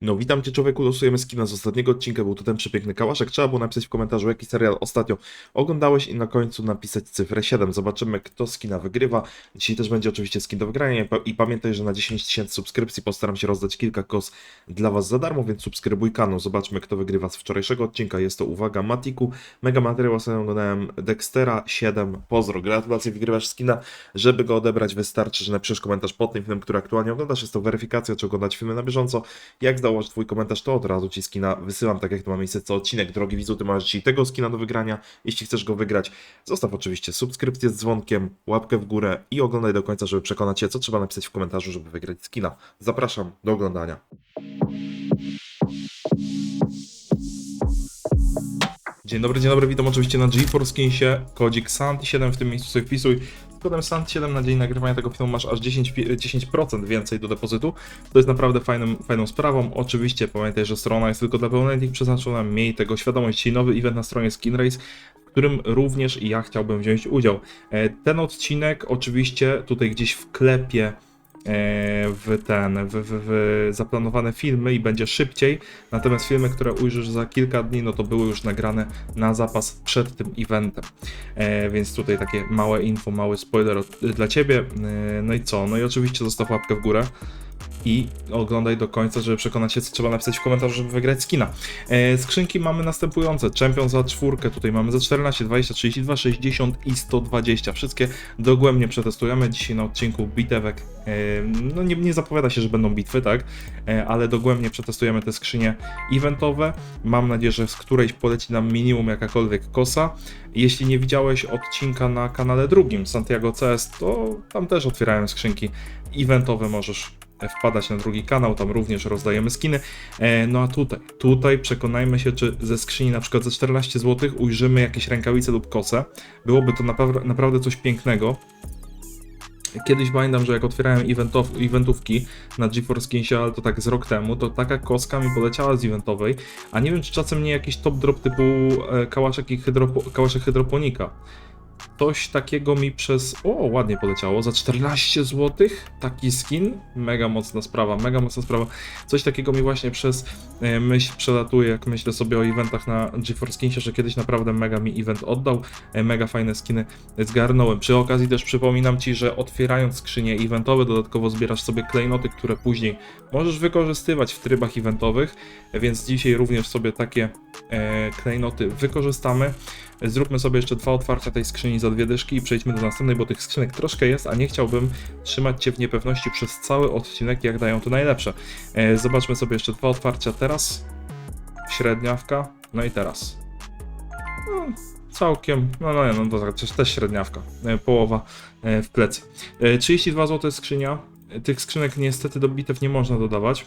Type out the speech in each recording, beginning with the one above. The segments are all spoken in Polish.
No witam cię człowieku, losujemy skina z ostatniego odcinka, był to ten przepiękny kałaszek. Trzeba było napisać w komentarzu, jaki serial ostatnio oglądałeś i na końcu napisać cyfrę 7. Zobaczymy, kto skina wygrywa. Dzisiaj też będzie oczywiście skin do wygrania i pa- i pamiętaj, że na 10 tysięcy subskrypcji postaram się rozdać kilka kos dla was za darmo, więc subskrybuj kanał. Zobaczmy, kto wygrywa z wczorajszego odcinka. Jest to, uwaga, Matiku. Mega materiał, ostatnio oglądałem Dextera 7. Pozdro, gratulacje, wygrywasz skina. Żeby go odebrać wystarczy, że napiszesz komentarz pod tym filmem, który aktualnie oglądasz. Jest to weryfikacja, czy oglądać filmy na bieżąco. Jak założyć twój komentarz, to od razu ci skina wysyłam, tak jak to ma miejsce co odcinek. Drogi widzu, ty masz dzisiaj tego skina do wygrania. Jeśli chcesz go wygrać, zostaw oczywiście subskrypcję z dzwonkiem, łapkę w górę i oglądaj do końca, żeby przekonać się, co trzeba napisać w komentarzu, żeby wygrać skina. Zapraszam do oglądania. Dzień dobry, dzień dobry, witam oczywiście na GeForce Skinsie, kodzik SANT7 w tym miejscu sobie wpisuj. Kodem SANT7 na dzień nagrywania tego filmu masz aż 10, pi- 10% więcej do depozytu. To jest naprawdę fajnym, fajną sprawą. Oczywiście pamiętaj, że strona jest tylko dla pełnoletnich przeznaczona, miej tego świadomość. Dzisiaj nowy event na stronie SkinRace, w którym również ja chciałbym wziąć udział. E, Ten odcinek oczywiście tutaj gdzieś wklepię e, w ten, w, w, w zaplanowane filmy i będzie szybciej. Natomiast filmy, które ujrzysz za kilka dni, no to były już nagrane na zapas przed tym eventem. E, więc tutaj takie małe info, mały spoiler od, dla ciebie. E, no i co? No i oczywiście zostaw łapkę w górę i oglądaj do końca, żeby przekonać się, co trzeba napisać w komentarzu, żeby wygrać skina. E, skrzynki mamy następujące. Champion za czwórkę, tutaj mamy za 14, 20, 32, 60 i 120. Wszystkie dogłębnie przetestujemy. Dzisiaj na odcinku bitewek, e, no nie, nie zapowiada się, że będą bitwy, tak? E, ale dogłębnie przetestujemy te skrzynie eventowe. Mam nadzieję, że z którejś poleci nam minimum jakakolwiek kosa. Jeśli nie widziałeś odcinka na kanale drugim, Santiago CS, to tam też otwierałem skrzynki eventowe, możesz wpadać na drugi kanał, tam również rozdajemy skiny. E, No a tutaj, tutaj przekonajmy się, czy ze skrzyni na przykład za 14 zł ujrzymy jakieś rękawice lub kosę. Byłoby to naprawdę, coś pięknego. Kiedyś pamiętam, że jak otwierałem eventow, eventówki na GeForce Skinsie, ale to tak z rok temu, to taka koska mi poleciała z eventowej, a nie wiem, czy czasem nie jakiś top drop typu e, kałaszek i hydropo, kałaszek hydroponika. Coś takiego mi przez. O, ładnie poleciało. Za 14 zł taki skin. Mega mocna sprawa, mega mocna sprawa. Coś takiego mi właśnie przez e, myśl przelatuje, jak myślę sobie o eventach na GeForce Skinsie, że kiedyś naprawdę mega mi event oddał. E, Mega fajne skiny zgarnąłem. Przy okazji też przypominam Ci, że otwierając skrzynie eventowe, dodatkowo zbierasz sobie klejnoty, które później możesz wykorzystywać w trybach eventowych, więc dzisiaj również sobie takie e, klejnoty wykorzystamy. Zróbmy sobie jeszcze dwa otwarcia tej skrzyni za dwie dyszki i przejdźmy do następnej, bo tych skrzynek troszkę jest, a nie chciałbym trzymać Cię w niepewności przez cały odcinek, jak dają to najlepsze. E, zobaczmy sobie jeszcze dwa otwarcia teraz. Średniawka, no i teraz. No, całkiem, no no, no to też, też średniawka, e, połowa e, w plecy. E, 32 zł skrzynia, tych skrzynek niestety do bitew nie można dodawać.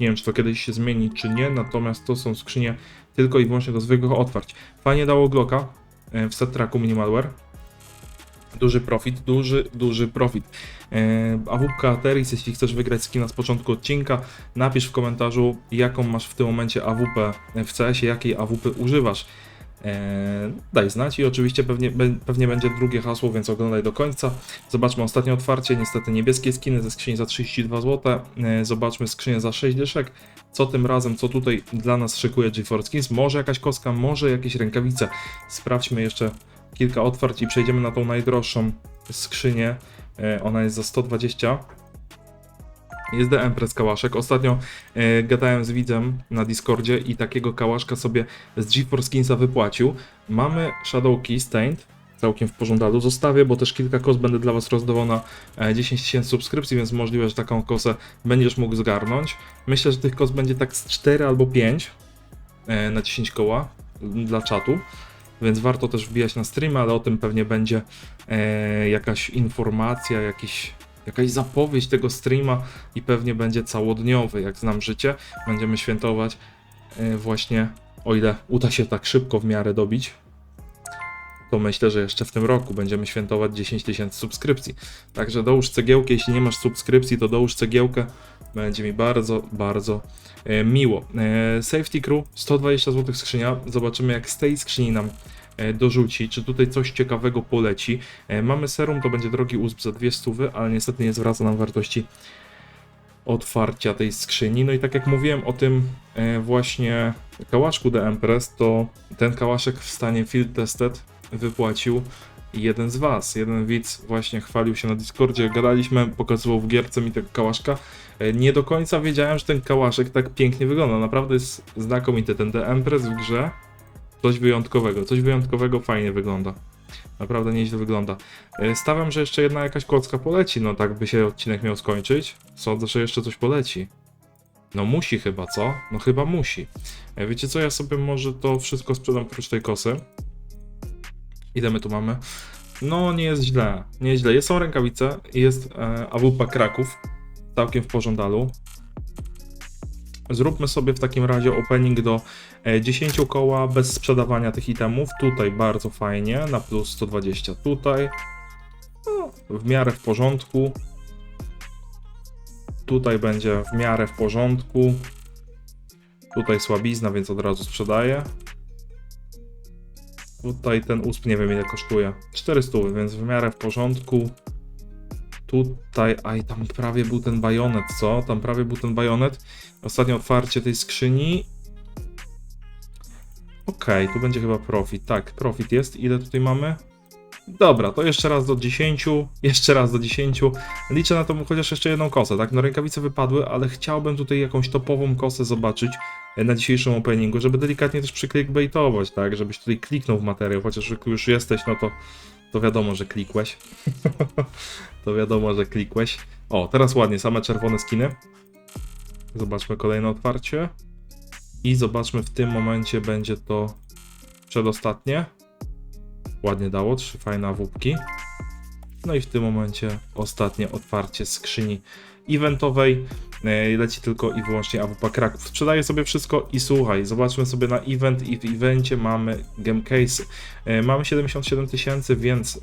Nie wiem, czy to kiedyś się zmieni, czy nie, natomiast to są skrzynie tylko i wyłącznie do zwykłych otwarć. Fajnie dało Glocka e, w set tracku Minimalware. Duży profit, duży, duży profit. E, AWP Ateris, jeśli chcesz wygrać skina z początku odcinka, napisz w komentarzu, jaką masz w tym momencie AWP w CS-ie, jakiej AWP używasz. E, daj znać i oczywiście pewnie, pewnie będzie drugie hasło, więc oglądaj do końca. Zobaczmy ostatnie otwarcie, niestety niebieskie skiny ze skrzyni za 32 zł. E, zobaczmy skrzynię za 6 dyszek. Co tym razem, co tutaj dla nas szykuje GeForce Skins? Może jakaś koska, może jakieś rękawice. Sprawdźmy jeszcze kilka otwarć i przejdziemy na tą najdroższą skrzynię. E, ona jest za 120. Jest DM Press Kałaszek. Ostatnio e, gadałem z widzem na Discordzie i takiego kałaszka sobie z GeForce Skinsa wypłacił. Mamy Shadow Key Stained, całkiem w pożądalu. Zostawię, bo też kilka kos będę dla Was rozdawał na e, 10 tysięcy subskrypcji, więc możliwe, że taką kosę będziesz mógł zgarnąć. Myślę, że tych kos będzie tak z 4 albo 5 e, na 10 koła m, dla czatu. Więc warto też wbijać na streama, ale o tym pewnie będzie e, jakaś informacja, jakiś, jakaś zapowiedź tego streama i pewnie będzie całodniowy, jak znam życie. Będziemy świętować e, właśnie, o ile uda się tak szybko w miarę dobić, to myślę, że jeszcze w tym roku będziemy świętować 10 tysięcy subskrypcji. Także dołóż cegiełkę, jeśli nie masz subskrypcji, to dołóż cegiełkę. Będzie mi bardzo, bardzo e, miło. E, Safety Crew, 120 zł skrzynia. Zobaczymy, jak z tej skrzyni nam dorzuci, czy tutaj coś ciekawego poleci. E, Mamy serum, to będzie drogi uzb za dwie stówy, ale niestety nie zwraca nam wartości otwarcia tej skrzyni. No i tak jak mówiłem o tym e, właśnie kałaszku The Empress, to ten kałaszek w stanie Field Tested wypłacił jeden z was. Jeden widz właśnie chwalił się na Discordzie, gadaliśmy, pokazywał w gierce mi tego kałaszka. E, Nie do końca wiedziałem, że ten kałaszek tak pięknie wygląda. Naprawdę jest znakomity ten The Empress w grze. Coś wyjątkowego, coś wyjątkowego fajnie wygląda. Naprawdę nieźle wygląda. E, Stawiam, że jeszcze jedna jakaś klocka poleci, no tak by się odcinek miał skończyć. Sądzę, że jeszcze coś poleci. No musi chyba, co? No chyba musi. E, Wiecie co, ja sobie może to wszystko sprzedam oprócz tej kosy. Ile my tu mamy? No nie jest źle, nie jest źle. Są rękawice, jest e, AWP Kraków, całkiem w pożądalu. Zróbmy sobie w takim razie opening do e, 10 koła bez sprzedawania tych itemów. Tutaj bardzo fajnie, na plus 120 tutaj. No, w miarę w porządku. Tutaj będzie w miarę w porządku. Tutaj słabizna, więc od razu sprzedaję. Tutaj ten usp nie wiem ile kosztuje. 400, więc w miarę w porządku. Tutaj, aj tam prawie był ten bajonet, co? Tam prawie był ten bajonet. Ostatnie otwarcie tej skrzyni. Okej, tu będzie chyba profit. Tak, profit jest. Ile tutaj mamy? Dobra, to jeszcze raz do 10, jeszcze raz do 10. Liczę na to chociaż jeszcze jedną kosę, tak? No rękawice wypadły, ale chciałbym tutaj jakąś topową kosę zobaczyć e, na dzisiejszym openingu, żeby delikatnie też przyklikbaitować, tak? Żebyś tutaj kliknął w materiał, chociaż jak już jesteś, no to, to wiadomo, że klikłeś. to wiadomo, że klikłeś. O, teraz ładnie, same czerwone skiny. Zobaczmy kolejne otwarcie. I zobaczmy, w tym momencie będzie to przedostatnie. Ładnie dało, trzy fajne awupki. No i w tym momencie ostatnie otwarcie skrzyni eventowej. E, Leci tylko i wyłącznie AWP Kraków. Sprzedaję sobie wszystko i słuchaj, zobaczmy sobie na event i w evencie mamy game case. Mamy 77 tysięcy, więc e,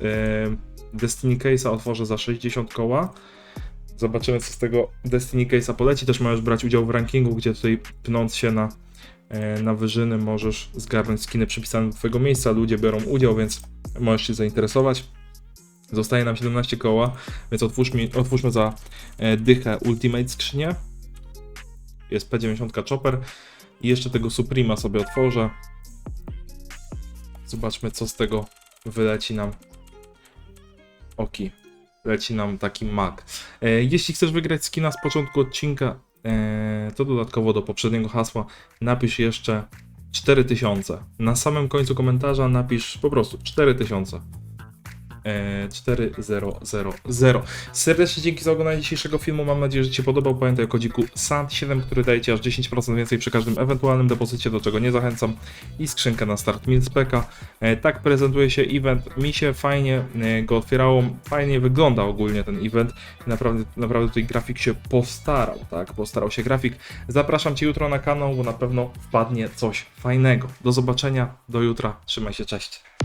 Destiny Case'a otworzę za 60 koła. Zobaczymy co z tego Destiny Case'a poleci. Też możesz brać udział w rankingu, gdzie tutaj pnąc się na, e, na wyżyny możesz zgarnąć skiny przypisane do twojego miejsca. Ludzie biorą udział, więc możesz się zainteresować. Zostaje nam 17 koła, więc otwórzmy, otwórzmy za e, dychę Ultimate skrzynię. Jest P90 Chopper. I jeszcze tego Suprema sobie otworzę. Zobaczmy, co z tego wyleci nam. Oki. Leci nam taki mag. E, jeśli chcesz wygrać skina z początku odcinka, e, to dodatkowo do poprzedniego hasła napisz jeszcze 4000. Na samym końcu komentarza napisz po prostu 4000. E, 4000. Serdecznie dzięki za oglądanie dzisiejszego filmu. Mam nadzieję, że Ci się podobał. Pamiętaj o kodziku SANT7, który daje Ci aż 10% więcej przy każdym ewentualnym depozycie, do czego nie zachęcam. I skrzynkę na start Milspeka. E, tak prezentuje się event. Mi się fajnie e, go otwierało. Fajnie wygląda ogólnie ten event. Naprawdę, naprawdę tutaj grafik się postarał, tak? Postarał się grafik. Zapraszam Cię jutro na kanał, bo na pewno wpadnie coś fajnego. Do zobaczenia, do jutra. Trzymaj się, cześć.